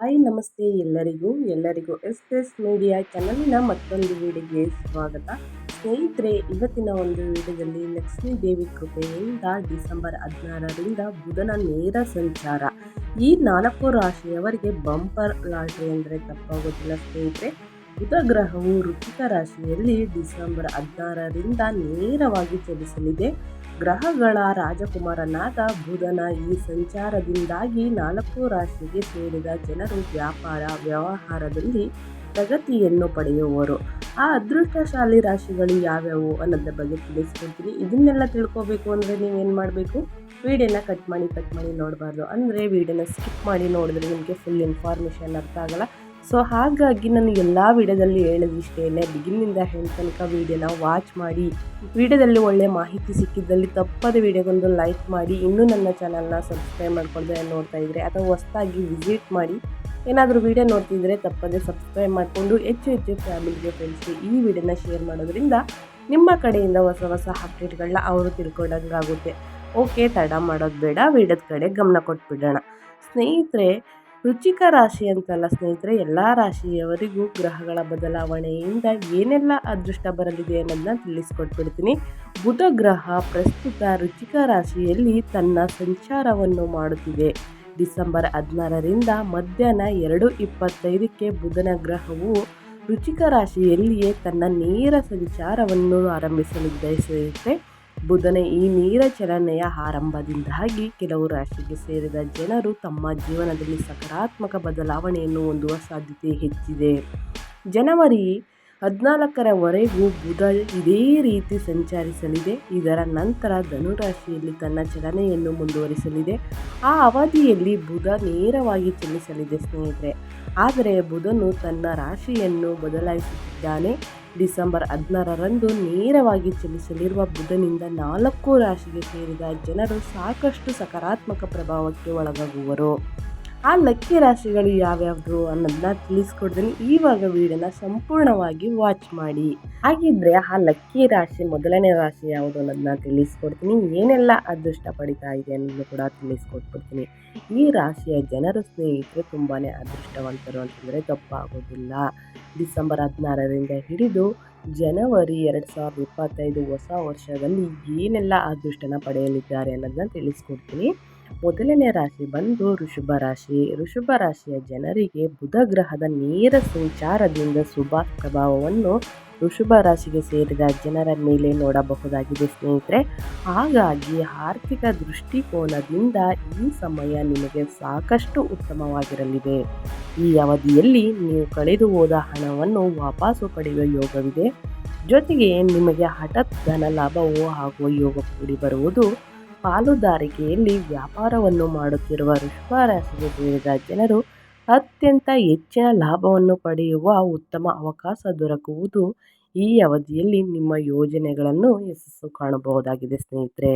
Hi, ನಮಸ್ತೆ ಎಲ್ಲರಿಗೂ. ಎಲ್ಲರಿಗೂ ಎಸ್ ಎಸ್ ಮೀಡಿಯಾ ಚಾನಲ್ನ ಮತ್ತೊಂದು ವಿಡಿಯೋಗೆ ಸ್ವಾಗತ. ಸ್ನೇಹಿತರೆ, ಇವತ್ತಿನ ಒಂದು ವಿಡಿಯೋದಲ್ಲಿ ಲಕ್ಷ್ಮೀ ದೇವಿ ಕೃಪೆಯಿಂದ ಡಿಸೆಂಬರ್ ಹದಿನಾರರಿಂದ ಬುಧನ ನೇರ ಸಂಚಾರ. ಈ ನಾಲ್ಕು ರಾಶಿಯವರಿಗೆ ಬಂಪರ್ ಲಾಟ್ರಿ ಅಂದರೆ ತಪ್ಪಾಗೋದಿಲ್ಲ ಸ್ನೇಹಿತರೆ. ಬುಧ ಗ್ರಹವು ರುಚಿಕ ರಾಶಿಯಲ್ಲಿ ಡಿಸೆಂಬರ್ ಹದಿನಾರರಿಂದ ನೇರವಾಗಿ ಚಲಿಸಲಿದೆ. ಗ್ರಹಗಳ ರಾಜಕುಮಾರನಾದ ಬುಧನ ಈ ಸಂಚಾರದಿಂದಾಗಿ ನಾಲ್ಕು ರಾಶಿಗೆ ಸೇರಿದ ಜನರು ವ್ಯಾಪಾರ ವ್ಯವಹಾರದಲ್ಲಿ ಪ್ರಗತಿಯನ್ನು ಪಡೆಯುವರು. ಆ ಅದೃಷ್ಟಶಾಲಿ ರಾಶಿಗಳು ಯಾವ್ಯಾವು ಅನ್ನೋದ್ರ ಬಗ್ಗೆ ತಿಳಿಸ್ಕೊಡ್ತೀನಿ. ಇದನ್ನೆಲ್ಲ ತಿಳ್ಕೊಬೇಕು ಅಂದರೆ ನೀವೇನು ಮಾಡಬೇಕು? ವೀಡಿಯೋನ ಕಟ್ ಮಾಡಿ ಕಟ್ ಮಾಡಿ ನೋಡಬಾರ್ದು. ಅಂದರೆ ವೀಡಿಯೋನ ಸ್ಕಿಪ್ ಮಾಡಿ ನೋಡಿದ್ರೆ ನಿಮಗೆ ಫುಲ್ ಇನ್ಫಾರ್ಮೇಷನ್ ಅರ್ಥ ಆಗಲ್ಲ. ಸೊ ಹಾಗಾಗಿ ನಾನು ಎಲ್ಲ ವಿಡಿಯೋದಲ್ಲಿ ಹೇಳೋದಿಷ್ಟೇ ಬಿಗಿನಿಂದ ಹೆಣ್ಣು ತನಕ ವೀಡಿಯೋನ ವಾಚ್ ಮಾಡಿ. ವಿಡಿಯೋದಲ್ಲಿ ಒಳ್ಳೆ ಮಾಹಿತಿ ಸಿಕ್ಕಿದ್ದಲ್ಲಿ ತಪ್ಪದ ವಿಡಿಯೋಗೊಂದು ಲೈಕ್ ಮಾಡಿ. ಇನ್ನೂ ನನ್ನ ಚಾನಲ್ನ ಸಬ್ಸ್ಕ್ರೈಬ್ ಮಾಡ್ಕೊಳ್ದೆ ನೋಡ್ತಾ ಇದ್ದರೆ ಅಥವಾ ಹೊಸದಾಗಿ ವಿಸಿಟ್ ಮಾಡಿ. ಏನಾದರೂ ವೀಡಿಯೋ ನೋಡ್ತಿದ್ರೆ ತಪ್ಪದೆ ಸಬ್ಸ್ಕ್ರೈಬ್ ಮಾಡಿಕೊಂಡು, ಹೆಚ್ಚು ಹೆಚ್ಚು ಫ್ಯಾಮಿಲಿಗೆ ಫ್ರೆಂಡ್ಸ್ಗೆ ಈ ವಿಡಿಯೋನ ಶೇರ್ ಮಾಡೋದ್ರಿಂದ ನಿಮ್ಮ ಕಡೆಯಿಂದ ಹೊಸ ಹೊಸ ಅಪ್ಡೇಟ್ಗಳನ್ನ ಅವರು ತಿಳ್ಕೊಂಡಂಗಾಗುತ್ತೆ. ಓಕೆ ತಡ ಮಾಡೋದು ಬೇಡ, ವಿಡಿಯೋದ ಕಡೆ ಗಮನ ಕೊಟ್ಬಿಡೋಣ. ಸ್ನೇಹಿತರೆ ರುಚಿಕ ರಾಶಿ ಅಂತಲ್ಲ ಸ್ನೇಹಿತರೆ, ಎಲ್ಲ ರಾಶಿಯವರಿಗೂ ಗ್ರಹಗಳ ಬದಲಾವಣೆಯಿಂದ ಏನೆಲ್ಲ ಅದೃಷ್ಟ ಬರಲಿದೆ ಅನ್ನೋದನ್ನ ತಿಳಿಸ್ಕೊಟ್ಬಿಡ್ತೀನಿ. ಬುಧ ಗ್ರಹ ಪ್ರಸ್ತುತ ರುಚಿಕ ರಾಶಿಯಲ್ಲಿ ತನ್ನ ಸಂಚಾರವನ್ನು ಮಾಡುತ್ತಿದೆ. ಡಿಸೆಂಬರ್ ಹದಿನಾರರಿಂದ ಮಧ್ಯಾಹ್ನ ಎರಡು ಇಪ್ಪತ್ತೈದಕ್ಕೆ ಬುಧನ ಗ್ರಹವು ರುಚಿಕ ರಾಶಿಯಲ್ಲಿಯೇ ತನ್ನ ನೇರ ಸಂಚಾರವನ್ನು ಆರಂಭಿಸಲಿದ್ದ ಬುಧನ ಈ ನೀರ ಚಲನೆಯ ಆರಂಭದಿಂದಾಗಿ ಕೆಲವು ರಾಶಿಗೆ ಸೇರಿದ ಜನರು ತಮ್ಮ ಜೀವನದಲ್ಲಿ ಸಕಾರಾತ್ಮಕ ಬದಲಾವಣೆಯನ್ನು ಹೊಂದುವ ಸಾಧ್ಯತೆ ಹೆಚ್ಚಿದೆ. ಜನವರಿ ಹದಿನಾಲ್ಕರವರೆಗೂ ಬುಧ ಇದೇ ರೀತಿ ಸಂಚರಿಸಲಿದೆ. ಇದರ ನಂತರ ಧನುರಾಶಿಯಲ್ಲಿ ತನ್ನ ಚಲನೆಯನ್ನು ಮುಂದುವರಿಸಲಿದೆ. ಆ ಅವಧಿಯಲ್ಲಿ ಬುಧ ನೇರವಾಗಿ ಚಲಿಸಲಿದೆ ಸ್ನೇಹಿತರೆ. ಆದರೆ ಬುಧನು ತನ್ನ ರಾಶಿಯನ್ನು ಬದಲಾಯಿಸುತ್ತಿದ್ದಾನೆ. ಡಿಸೆಂಬರ್ ಹದಿನಾರರಂದು ನೇರವಾಗಿ ಚಲಿಸಲಿರುವ ಬುಧನಿಂದ ನಾಲ್ಕು ರಾಶಿಗೆ ಸೇರಿದ ಜನರು ಸಾಕಷ್ಟು ಸಕಾರಾತ್ಮಕ ಪ್ರಭಾವಕ್ಕೆ ಒಳಗಾಗುವರು. ಆ ಲಕ್ಕಿ ರಾಶಿಗಳು ಯಾವ್ಯಾವುದು ಅನ್ನೋದನ್ನ ತಿಳಿಸ್ಕೊಡ್ತೀನಿ. ಇವಾಗ ವಿಡಿಯೋನ ಸಂಪೂರ್ಣವಾಗಿ ವಾಚ್ ಮಾಡಿ. ಹಾಗಿದ್ರೆ ಆ ಲಕ್ಕಿ ರಾಶಿ ಮೊದಲನೇ ರಾಶಿ ಯಾವುದು ಅನ್ನೋದನ್ನ ತಿಳಿಸ್ಕೊಡ್ತೀನಿ. ಏನೆಲ್ಲ ಅದೃಷ್ಟ ಪಡಿತಾ ಇದೆ ಅನ್ನೋದನ್ನು ಕೂಡ ತಿಳಿಸ್ಕೊಟ್ಬಿಡ್ತೀನಿ. ಈ ರಾಶಿಯ ಜನರ ಸ್ನೇಹಿತರು ತುಂಬಾ ಅದೃಷ್ಟವಂತರು ಅಂತಂದರೆ ತಪ್ಪಾಗೋದಿಲ್ಲ. ಡಿಸೆಂಬರ್ ಹದಿನಾರರಿಂದ ಹಿಡಿದು ಜನವರಿ ಎರಡು ಸಾವಿರದ ಇಪ್ಪತ್ತೈದು ಹೊಸ ವರ್ಷದಲ್ಲಿ ಏನೆಲ್ಲ ಅದೃಷ್ಟನ ಪಡೆಯಲಿದ್ದಾರೆ ಅನ್ನೋದನ್ನ ತಿಳಿಸ್ಕೊಡ್ತೀನಿ. ಮೊದಲನೇ ರಾಶಿ ಬಂದು ಋಷಭ ರಾಶಿ. ಋಷಭ ರಾಶಿಯ ಜನರಿಗೆ ಬುಧ ಗ್ರಹದ ನೇರ ಸಂಚಾರದಿಂದ ಶುಭ ಪ್ರಭಾವವನ್ನು ಋಷಭ ರಾಶಿಗೆ ಸೇರಿದ ಜನರ ಮೇಲೆ ನೋಡಬಹುದಾಗಿದೆ ಸ್ನೇಹಿತರೆ. ಹಾಗಾಗಿ ಆರ್ಥಿಕ ದೃಷ್ಟಿಕೋನದಿಂದ ಈ ಸಮಯ ನಿಮಗೆ ಸಾಕಷ್ಟು ಉತ್ತಮವಾಗಿರಲಿದೆ. ಈ ಅವಧಿಯಲ್ಲಿ ನೀವು ಕಳೆದು ಹೋದ ಹಣವನ್ನು ವಾಪಸು ಪಡೆಯುವ ಯೋಗವಿದೆ. ಜೊತೆಗೆ ನಿಮಗೆ ಹಠಾತ್ ಧನ ಲಾಭವೂ ಆಗುವ ಯೋಗ ಕೂಡಿ ಬರುವುದು ಪಾಲುದಾರಿಕೆಯಲ್ಲಿ ವ್ಯಾಪಾರವನ್ನು ಮಾಡುತ್ತಿರುವ ರಾಶಿಗೆ ಸೇರಿದ ಜನರು ಅತ್ಯಂತ ಹೆಚ್ಚಿನ ಲಾಭವನ್ನು ಪಡೆಯುವ ಉತ್ತಮ ಅವಕಾಶ ದೊರಕುವುದು ಈ ಅವಧಿಯಲ್ಲಿ ನಿಮ್ಮ ಯೋಜನೆಗಳನ್ನು ಯಶಸ್ಸು ಕಾಣಬಹುದಾಗಿದೆ ಸ್ನೇಹಿತರೆ.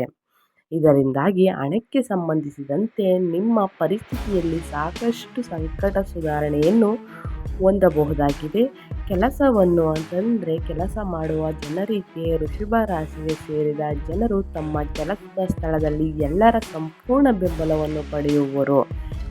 ಇದರಿಂದಾಗಿ ಹಣಕ್ಕೆ ಸಂಬಂಧಿಸಿದಂತೆ ನಿಮ್ಮ ಪರಿಸ್ಥಿತಿಯಲ್ಲಿ ಸಾಕಷ್ಟು ಸಂಕಟ ಸುಧಾರಣೆಯನ್ನು ಹೊಂದಬಹುದಾಗಿದೆ. ಕೆಲಸವನ್ನು ಅಂತಂದರೆ ಕೆಲಸ ಮಾಡುವ ಜನರಿಗೆ ಋಷಭ ರಾಶಿಗೆ ಸೇರಿದ ಜನರು ತಮ್ಮ ಕೆಲಸದ ಸ್ಥಳದಲ್ಲಿ ಎಲ್ಲರ ಸಂಪೂರ್ಣ ಬೆಂಬಲವನ್ನು ಪಡೆಯುವರು.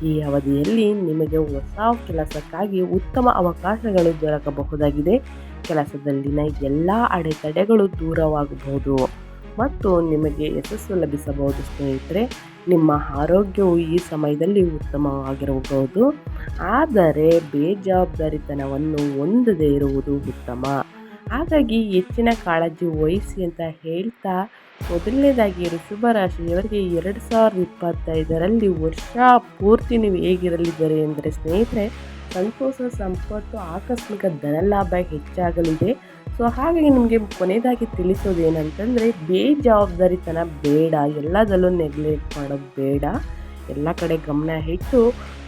ಈ ಅವಧಿಯಲ್ಲಿ ನಿಮಗೆ ಹೊಸ ಕೆಲಸಕ್ಕಾಗಿ ಉತ್ತಮ ಅವಕಾಶಗಳು ದೊರಕಬಹುದಾಗಿದೆ. ಕೆಲಸದಲ್ಲಿನ ಎಲ್ಲ ಅಡೆತಡೆಗಳು ದೂರವಾಗಬಹುದು. ಮತ್ತು ನಿಮಗೆ ಯಶಸ್ಸು ಲಭಿಸಬಹುದು ಸ್ನೇಹಿತರೆ. ನಿಮ್ಮ ಆರೋಗ್ಯವು ಈ ಸಮಯದಲ್ಲಿ ಉತ್ತಮವಾಗಿರಬಹುದು. ಆದರೆ ಬೇಜವಾಬ್ದಾರಿತನವನ್ನು ಹೊಂದದೇ ಇರುವುದು ಉತ್ತಮ. ಹಾಗಾಗಿ ಹೆಚ್ಚಿನ ಕಾಳಜಿ ವಹಿಸಿ ಅಂತ ಹೇಳ್ತಾ ಮೊದಲನೇದಾಗಿ ಋಷಭ ರಾಶಿಯವರಿಗೆ ಎರಡು ಸಾವಿರದ ಇಪ್ಪತ್ತೈದರಲ್ಲಿ ವರ್ಷ ಪೂರ್ತಿ ನೀವು ಹೇಗಿರಲಿದ್ದಾರೆ ಎಂದರೆ ಸ್ನೇಹಿತರೆ, ಸಂತೋಷ, ಸಂಪತ್ತು, ಆಕಸ್ಮಿಕ ಧನಲಾಭ ಹೆಚ್ಚಾಗಲಿದೆ. ಸೊ, ಹಾಗಾಗಿ ನಿಮಗೆ ಕೊನೆಯದಾಗಿ ತಿಳಿಸೋದು ಏನಂತಂದರೆ ಬೇಜವಾಬ್ದಾರಿತನ ಬೇಡ ಎಲ್ಲದಲ್ಲೂ ನೆಗ್ಲೆಕ್ಟ್ ಮಾಡೋದು ಬೇಡ. ಎಲ್ಲ ಕಡೆ ಗಮನ ಇಟ್ಟು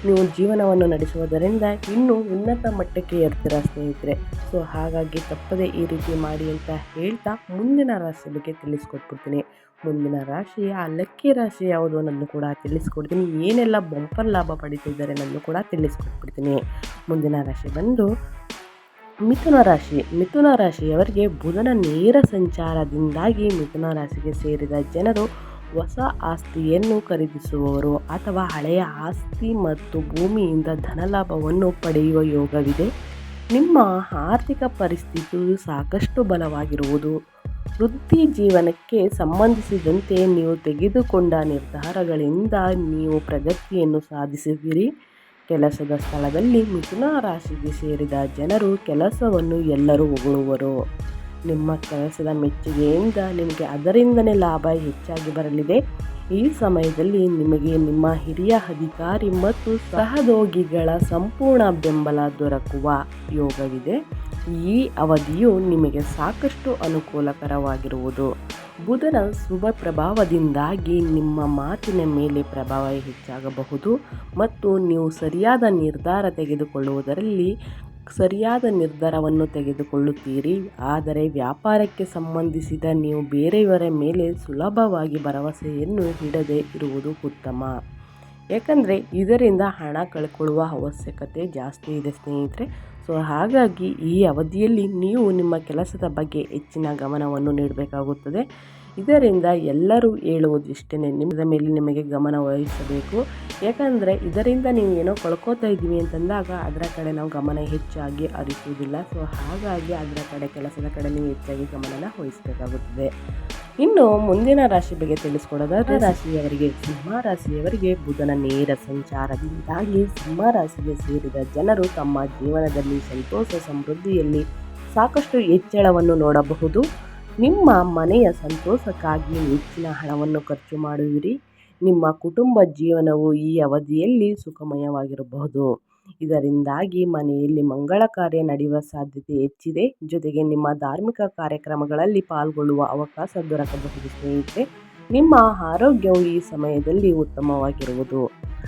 ನೀವು ಜೀವನವನ್ನು ನಡೆಸುವುದರಿಂದ ಇನ್ನೂ ಉನ್ನತ ಮಟ್ಟಕ್ಕೆ ಏರ್ತೀರ ಸ್ನೇಹಿತರೆ. ಸೊ ಹಾಗಾಗಿ ತಪ್ಪದೆ ಈ ರೀತಿ ಮಾಡಿ ಅಂತ ಹೇಳ್ತಾ ಮುಂದಿನ ರಾಶಿ ಬಗ್ಗೆ ತಿಳಿಸ್ಕೊಟ್ಬಿಡ್ತೀನಿ. ಮುಂದಿನ ರಾಶಿ, ಆ ಲಕ್ಕಿ ರಾಶಿ ಯಾವುದು ಅನ್ನೋದನ್ನು ಕೂಡ ತಿಳಿಸ್ಕೊಡ್ತೀನಿ. ಏನೆಲ್ಲ ಬಂಪರ್ ಲಾಭ ಪಡಿತಿದ್ದಾರೆ ಅನ್ನೋದನ್ನು ಕೂಡ ತಿಳಿಸ್ಕೊಟ್ಬಿಡ್ತೀನಿ. ಮುಂದಿನ ರಾಶಿ ಬಂದು ಮಿಥುನ ರಾಶಿ. ಮಿಥುನ ರಾಶಿಯವರಿಗೆ ಬುಧನ ನೇರ ಸಂಚಾರದಿಂದಾಗಿ ಮಿಥುನ ರಾಶಿಗೆ ಸೇರಿದ ಜನರು ಹೊಸ ಆಸ್ತಿಯನ್ನು ಖರೀದಿಸುವವರು ಅಥವಾ ಹಳೆಯ ಆಸ್ತಿ ಮತ್ತು ಭೂಮಿಯಿಂದ ಧನಲಾಭವನ್ನು ಪಡೆಯುವ ಯೋಗವಿದೆ. ನಿಮ್ಮ ಆರ್ಥಿಕ ಪರಿಸ್ಥಿತಿಯು ಸಾಕಷ್ಟು ಬಲವಾಗಿರುವುದು. ವೃತ್ತಿ ಜೀವನಕ್ಕೆ ಸಂಬಂಧಿಸಿದಂತೆ ನೀವು ತೆಗೆದುಕೊಂಡ ನಿರ್ಧಾರಗಳಿಂದ ನೀವು ಪ್ರಗತಿಯನ್ನು ಸಾಧಿಸುವಿರಿ ಕೆಲಸದ ಸ್ಥಳದಲ್ಲಿ ಮಿಥುನ ರಾಶಿಗೆ ಸೇರಿದ ಜನರು ಕೆಲಸವನ್ನು ಎಲ್ಲರೂ ಹೊಗಳುವರು. ನಿಮ್ಮ ಕೆಲಸದ ಮೆಚ್ಚುಗೆಯಿಂದ ನಿಮಗೆ ಅದರಿಂದನೇ ಲಾಭ ಹೆಚ್ಚಾಗಿ ಬರಲಿದೆ. ಈ ಸಮಯದಲ್ಲಿ ನಿಮಗೆ ನಿಮ್ಮ ಹಿರಿಯ ಅಧಿಕಾರಿ ಮತ್ತು ಸಹದೋಗಿಗಳ ಸಂಪೂರ್ಣ ಬೆಂಬಲ ದೊರಕುವ ಯೋಗವಿದೆ. ಈ ಅವಧಿಯು ನಿಮಗೆ ಸಾಕಷ್ಟು ಅನುಕೂಲಕರವಾಗಿರುವುದು. ಬುಧನ ಶುಭ ಪ್ರಭಾವದಿಂದಾಗಿ ನಿಮ್ಮ ಮಾತಿನ ಮೇಲೆ ಪ್ರಭಾವ ಹೆಚ್ಚಾಗಬಹುದು ಮತ್ತು ನೀವು ಸರಿಯಾದ ನಿರ್ಧಾರ ತೆಗೆದುಕೊಳ್ಳುವುದರಲ್ಲಿ ಸರಿಯಾದ ನಿರ್ಧಾರವನ್ನು ತೆಗೆದುಕೊಳ್ಳುತ್ತೀರಿ. ಆದರೆ ವ್ಯಾಪಾರಕ್ಕೆ ಸಂಬಂಧಿಸಿದ ನೀವು ಬೇರೆಯವರ ಮೇಲೆ ಸುಲಭವಾಗಿ ಭರವಸೆಯನ್ನು ಇಡದೆ ಇರುವುದು ಉತ್ತಮ. ಯಾಕಂದರೆ ಇದರಿಂದ ಹಣ ಕಳ್ಕೊಳ್ಳುವ ಅವಶ್ಯಕತೆ ಜಾಸ್ತಿ ಇದೆ ಸ್ನೇಹಿತರೆ. ಸೊ ಹಾಗಾಗಿ ಈ ಅವಧಿಯಲ್ಲಿ ನೀವು ನಿಮ್ಮ ಕೆಲಸದ ಬಗ್ಗೆ ಹೆಚ್ಚಿನ ಗಮನವನ್ನು ನೀಡಬೇಕಾಗುತ್ತದೆ. ಇದರಿಂದ ಎಲ್ಲರೂ ಹೇಳುವುದಿಷ್ಟೇ ನಿಮ್ಮದ ಮೇಲೆ ನಿಮಗೆ ಗಮನ ವಹಿಸಬೇಕು. ಯಾಕಂದರೆ ಇದರಿಂದ ನೀವು ಏನೋ ಕಳ್ಕೊತಾ ಇದ್ದೀವಿ ಅಂತಂದಾಗ ಅದರ ಕಡೆ ನಾವು ಗಮನ ಹೆಚ್ಚಾಗಿ ಹರಿಸುವುದಿಲ್ಲ. ಸೊ ಹಾಗಾಗಿ ಅದರ ಕಡೆ ಕೆಲಸದ ಕಡೆ ನೀವು ಹೆಚ್ಚಾಗಿ ಗಮನನ ವಹಿಸಬೇಕಾಗುತ್ತದೆ. ಇನ್ನು ಮುಂದಿನ ರಾಶಿ ಬಗ್ಗೆ ತಿಳಿಸ್ಕೊಡೋದಾದ್ರೆ, ರಾಶಿಯವರಿಗೆ ಸಿಂಹ ರಾಶಿಯವರಿಗೆ ಬುಧನ ನೇರ ಸಂಚಾರದಿಂದಾಗಿ ಸಿಂಹ ರಾಶಿಗೆ ಸೇರಿದ ಜನರು ತಮ್ಮ ಜೀವನದಲ್ಲಿ ಸಂತೋಷ, ಸಮೃದ್ಧಿಯಲ್ಲಿ ಸಾಕಷ್ಟು ಹೆಚ್ಚಳವನ್ನು ನೋಡಬಹುದು. ನಿಮ್ಮ ಮನೆಯ ಸಂತೋಷಕ್ಕಾಗಿ ಹೆಚ್ಚಿನ ಹಣವನ್ನು ಖರ್ಚು ಮಾಡುವಿರಿ. ನಿಮ್ಮ ಕುಟುಂಬ ಜೀವನವು ಈ ಅವಧಿಯಲ್ಲಿ ಸುಖಮಯವಾಗಿರಬಹುದು. ಇದರಿಂದಾಗಿ ಮನೆಯಲ್ಲಿ ಮಂಗಳ ಕಾರ್ಯ ನಡೆಯುವ ಸಾಧ್ಯತೆ ಹೆಚ್ಚಿದೆ. ಜೊತೆಗೆ ನಿಮ್ಮ ಧಾರ್ಮಿಕ ಕಾರ್ಯಕ್ರಮಗಳಲ್ಲಿ ಪಾಲ್ಗೊಳ್ಳುವ ಅವಕಾಶ ದೊರಕಬಹುದು, ಸ್ನೇಹಿತರೆ. ನಿಮ್ಮ ಆರೋಗ್ಯವು ಈ ಸಮಯದಲ್ಲಿ ಉತ್ತಮವಾಗಿರುವುದು.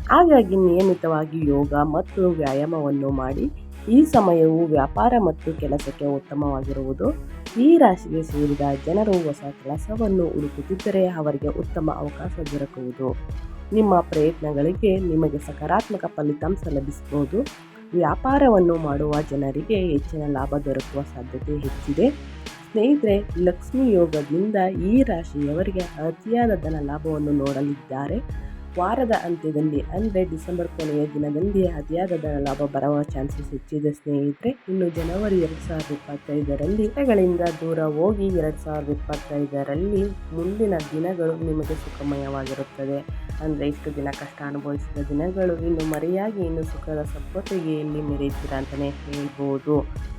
ಹಾಗಾಗಿ ನಿಯಮಿತವಾಗಿ ಯೋಗ ಮತ್ತು ವ್ಯಾಯಾಮವನ್ನು ಮಾಡಿ. ಈ ಸಮಯವು ವ್ಯಾಪಾರ ಮತ್ತು ಕೆಲಸಕ್ಕೆ ಉತ್ತಮವಾಗಿರುವುದು. ಈ ರಾಶಿಗೆ ಸೇರಿದ ಜನರು ಹೊಸ ಕೆಲಸವನ್ನು ಹುಡುಕುತ್ತಿದ್ದರೆ ಅವರಿಗೆ ಉತ್ತಮ ಅವಕಾಶ ದೊರಕುವುದು. ನಿಮ್ಮ ಪ್ರಯತ್ನಗಳಿಗೆ ನಿಮಗೆ ಸಕಾರಾತ್ಮಕ ಫಲಿತಾಂಶ ಲಭಿಸಬಹುದು. ವ್ಯಾಪಾರವನ್ನು ಮಾಡುವ ಜನರಿಗೆ ಹೆಚ್ಚಿನ ಲಾಭ ದೊರಕುವ ಸಾಧ್ಯತೆ ಹೆಚ್ಚಿದೆ. ಸ್ನೇಹಿತರೆ, ಲಕ್ಷ್ಮಿ ಯೋಗದಿಂದ ಈ ರಾಶಿಯವರಿಗೆ ಅತಿಯಾದ ಧನ ಲಾಭವನ್ನು ನೋಡಲಿದ್ದಾರೆ. ವಾರದ ಅಂತ್ಯದಲ್ಲಿ ಅಂದರೆ ಡಿಸೆಂಬರ್ ಕೊನೆಯ ದಿನದಲ್ಲಿ ಅತಿಯಾದ ಲಾಭ ಬರುವ ಚಾನ್ಸಸ್ ಹೆಚ್ಚಿದೆ ಸ್ನೇಹಿತರೆ. ಇನ್ನು ಜನವರಿ ಎರಡು ಸಾವಿರದ ಇಪ್ಪತ್ತೈದರಲ್ಲಿ ದೂರ ಹೋಗಿ ಎರಡು ಸಾವಿರದ ಇಪ್ಪತ್ತೈದರಲ್ಲಿ ಮುಂದಿನ ದಿನಗಳು ನಿಮಗೆ ಸುಖಮಯವಾಗಿರುತ್ತದೆ. ಅಂದರೆ ಇಷ್ಟು ದಿನ ಕಷ್ಟ ಅನುಭವಿಸಿದ ದಿನಗಳು ಇನ್ನು ಮರೆಯಾಗಿ ಇನ್ನು ಸುಖದ ಎಲ್ಲಿ ಮೆರೆಯುತ್ತೀರಾ ಅಂತಲೇ ಹೇಳ್ಬೋದು.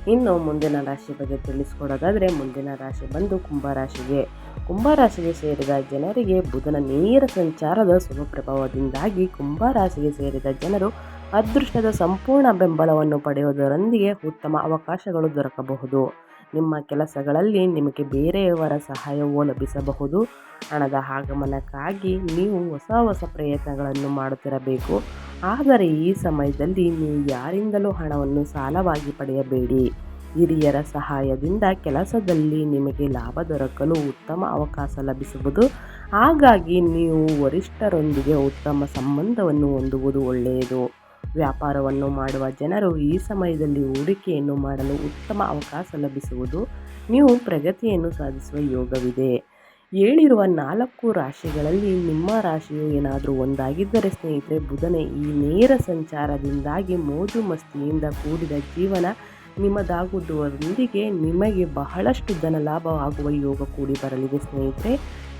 ಇನ್ನು ಮುಂದಿನ ರಾಶಿ ಬಗ್ಗೆ ತಿಳಿಸ್ಕೊಡೋದಾದರೆ ಮುಂದಿನ ರಾಶಿ ಬಂದು ಕುಂಭರಾಶಿಗೆ ಕುಂಭರಾಶಿಗೆ ಸೇರಿದ ಜನರಿಗೆ ಬುಧನ ನೇರ ಸಂಚಾರದ ಶುಭ ಪ್ರಭಾವದಿಂದಾಗಿ ಕುಂಭರಾಶಿಗೆ ಸೇರಿದ ಜನರು ಅದೃಷ್ಟದ ಸಂಪೂರ್ಣ ಬೆಂಬಲವನ್ನು ಪಡೆಯುವುದರೊಂದಿಗೆ ಉತ್ತಮ ಅವಕಾಶಗಳು ದೊರಕಬಹುದು. ನಿಮ್ಮ ಕೆಲಸಗಳಲ್ಲಿ ನಿಮಗೆ ಬೇರೆಯವರ ಸಹಾಯವೂ ಲಭಿಸಬಹುದು. ಹಣದ ಆಗಮನಕ್ಕಾಗಿ ನೀವು ಹೊಸ ಹೊಸ ಪ್ರಯತ್ನಗಳನ್ನು ಮಾಡುತ್ತಿರಬೇಕು. ಆದರೆ ಈ ಸಮಯದಲ್ಲಿ ನೀವು ಯಾರಿಂದಲೂ ಹಣವನ್ನು ಸಾಲವಾಗಿ ಪಡೆಯಬೇಡಿ. ಹಿರಿಯರ ಸಹಾಯದಿಂದ ಕೆಲಸದಲ್ಲಿ ನಿಮಗೆ ಲಾಭ ದೊರಕಲು ಉತ್ತಮ ಅವಕಾಶ ಲಭಿಸುವುದು, ಹಾಗಾಗಿ ನೀವು ವರಿಷ್ಠರೊಂದಿಗೆ ಉತ್ತಮ ಸಂಬಂಧವನ್ನು ಹೊಂದುವುದು ಒಳ್ಳೆಯದು. ವ್ಯಾಪಾರವನ್ನು ಮಾಡುವ ಜನರು ಈ ಸಮಯದಲ್ಲಿ ಹೂಡಿಕೆಯನ್ನು ಮಾಡಲು ಉತ್ತಮ ಅವಕಾಶ ಲಭಿಸುವುದು, ನೀವು ಪ್ರಗತಿಯನ್ನು ಸಾಧಿಸುವ ಯೋಗವಿದೆ. ಹೇಳಿರುವ ನಾಲ್ಕು ರಾಶಿಗಳಲ್ಲಿ ನಿಮ್ಮ ರಾಶಿಯು ಏನಾದರೂ ಒಂದಾಗಿದ್ದರೆ ಸ್ನೇಹಿತರೆ, ಬುಧನೆ ಈ ನೇರ ಸಂಚಾರದಿಂದಾಗಿ ಮೋಜು ಮಸ್ತಿಯಿಂದ ಕೂಡಿದ ಜೀವನ ನಿಮ್ಮದಾಗುವುದರೊಂದಿಗೆ ನಿಮಗೆ ಬಹಳಷ್ಟು ಧನ ಲಾಭ ಆಗುವ ಯೋಗ ಕೂಡಿ ಬರಲಿದೆ ಸ್ನೇಹಿತರೆ.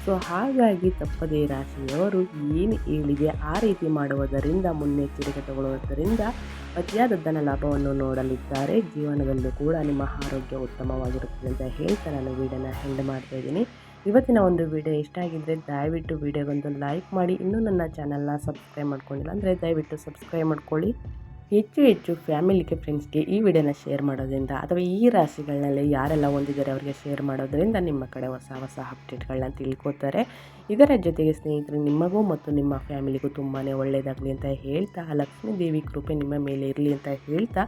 ಸೊ, ಹಾಗಾಗಿ ತಪ್ಪದೇ ರಾಶಿಯವರು ಏನು ಹೇಳಿದೆ ಆ ರೀತಿ ಮಾಡುವುದರಿಂದ, ಮುನ್ನೆಚ್ಚರಿಕೆ ತಗೊಳ್ಳುವುದರಿಂದ ಅತಿಯಾದ ಧನ ಲಾಭವನ್ನು ನೋಡಲಿದ್ದಾರೆ. ಜೀವನದಲ್ಲೂ ಕೂಡ ನಿಮ್ಮ ಆರೋಗ್ಯ ಉತ್ತಮವಾಗಿರುತ್ತದೆ ಅಂತ ಹೇಳ್ತಾ ನಾನು ವೀಡಿಯೋನ ಹೆಂಡ್ ಮಾಡ್ತಾ ಇದ್ದೀನಿ. ಇವತ್ತಿನ ಒಂದು ವಿಡಿಯೋ ಇಷ್ಟ ಆಗಿದ್ದರೆ ದಯವಿಟ್ಟು ವಿಡಿಯೋಗೊಂದು ಲೈಕ್ ಮಾಡಿ. ಇನ್ನೂ ನನ್ನ ಚಾನಲ್ನ ಸಬ್ಸ್ಕ್ರೈಬ್ ಮಾಡ್ಕೊಂಡಿಲ್ಲ ಅಂದರೆ ದಯವಿಟ್ಟು ಸಬ್ಸ್ಕ್ರೈಬ್ ಮಾಡ್ಕೊಳ್ಳಿ. ಹೆಚ್ಚು ಹೆಚ್ಚು ಫ್ಯಾಮಿಲಿಗೆ, ಫ್ರೆಂಡ್ಸ್ಗೆ ಈ ವಿಡಿಯೋನ ಶೇರ್ ಮಾಡೋದ್ರಿಂದ ಅಥವಾ ಈ ರಾಶಿಗಳಲ್ಲಿ ಯಾರೆಲ್ಲ ಹೊಂದಿದ್ದಾರೆ ಅವರಿಗೆ ಶೇರ್ ಮಾಡೋದ್ರಿಂದ ನಿಮ್ಮ ಕಡೆ ಹೊಸ ಹೊಸ ಅಪ್ಡೇಟ್ಗಳನ್ನ ತಿಳ್ಕೊತಾರೆ. ಇದರ ಜೊತೆಗೆ ಸ್ನೇಹಿತರು, ನಿಮಗೂ ಮತ್ತು ನಿಮ್ಮ ಫ್ಯಾಮಿಲಿಗೂ ತುಂಬಾ ಒಳ್ಳೆಯದಾಗಲಿ ಅಂತ ಹೇಳ್ತಾ, ಲಕ್ಷ್ಮೀ ದೇವಿ ಕೃಪೆ ನಿಮ್ಮ ಮೇಲೆ ಇರಲಿ ಅಂತ ಹೇಳ್ತಾ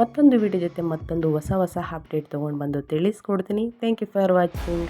ಮತ್ತೊಂದು ವಿಡಿಯೋ ಜೊತೆ ಮತ್ತೊಂದು ಹೊಸ ಹೊಸ ಅಪ್ಡೇಟ್ ತೊಗೊಂಡು ಬಂದು ತಿಳಿಸ್ಕೊಡ್ತೀನಿ. Thank you for watching